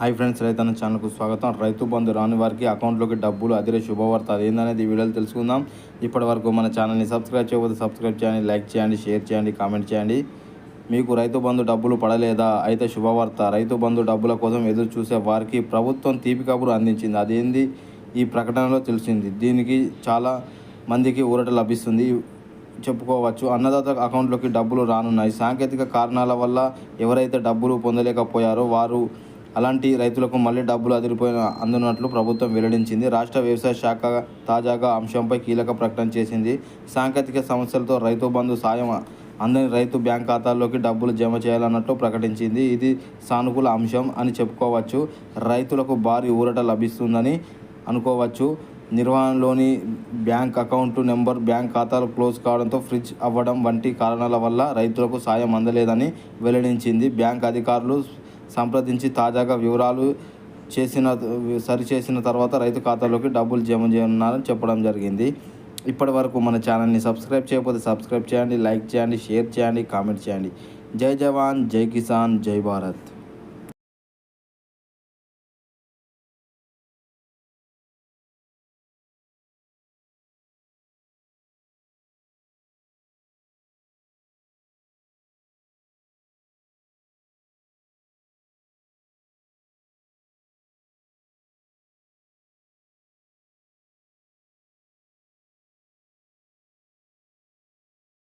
Hi friends రైతన్న ఛానల్కు స్వాగతం. రైతు బంధు రాని వారికి అకౌంట్లోకి డబ్బులు అదిరే శుభవార్త అదేందనేది ఈ వీడియోలో తెలుసుకుందాం. ఇప్పటి వరకు మన ఛానల్ని సబ్స్క్రైబ్ చేయకపోతే సబ్స్క్రైబ్ చేయండి లైక్ చేయండి షేర్ చేయండి కామెంట్ చేయండి. మీకు రైతు బంధు డబ్బులు పడలేదా? అయితే శుభవార్త. రైతు బంధు డబ్బుల కోసం ఎదురు చూసే వారికి ప్రభుత్వం తీపి కబురు అందించింది. అదేంది? ఈ ప్రకటనలో తెలిసింది. దీనికి చాలా మందికి ఊరట లభిస్తుంది. చెప్పుకోవచ్చు. అన్నదాత అకౌంట్లోకి డబ్బులు రానున్నాయి. సాంకేతిక కారణాల వల్ల ఎవరైతే డబ్బులు పొందలేకపోయారో వారు అలాంటి రైతులకు మళ్ళీ డబ్బులు అదిరిపోయిన అందునట్లు ప్రభుత్వం వెల్లడించింది. రాష్ట్ర వ్యవసాయ శాఖ తాజాగా అంశంపై కీలక ప్రకటన చేసింది. సాంకేతిక సమస్యలతో రైతు బంధు సాయం అందని రైతు బ్యాంక్ ఖాతాల్లోకి డబ్బులు జమ చేయాలన్నట్టు ప్రకటించింది. ఇది సానుకూల అంశం అని చెప్పుకోవచ్చు. రైతులకు భారీ ఊరట లభిస్తుందని అనుకోవచ్చు. నిర్వహణలోని బ్యాంక్ అకౌంట్ నెంబర్ బ్యాంక్ ఖాతాలు క్లోజ్ కావడంతో ఫ్రిడ్జ్ అవ్వడం వంటి కారణాల వల్ల రైతులకు సాయం అందలేదని వెల్లడించింది. బ్యాంక్ అధికారులు సంప్రదించి తాజాగా వివరాలు చేసిన సరిచేసిన తర్వాత రైతు ఖాతాలోకి డబ్బులు జమ చేయనున్నారని చెప్పడం జరిగింది. ఇప్పటి వరకు మన ఛానల్ని సబ్స్క్రైబ్ చేయకపోతే సబ్స్క్రైబ్ చేయండి లైక్ చేయండి షేర్ చేయండి కామెంట్ చేయండి. జై జవాన్ జై కిసాన్ జై భారత్.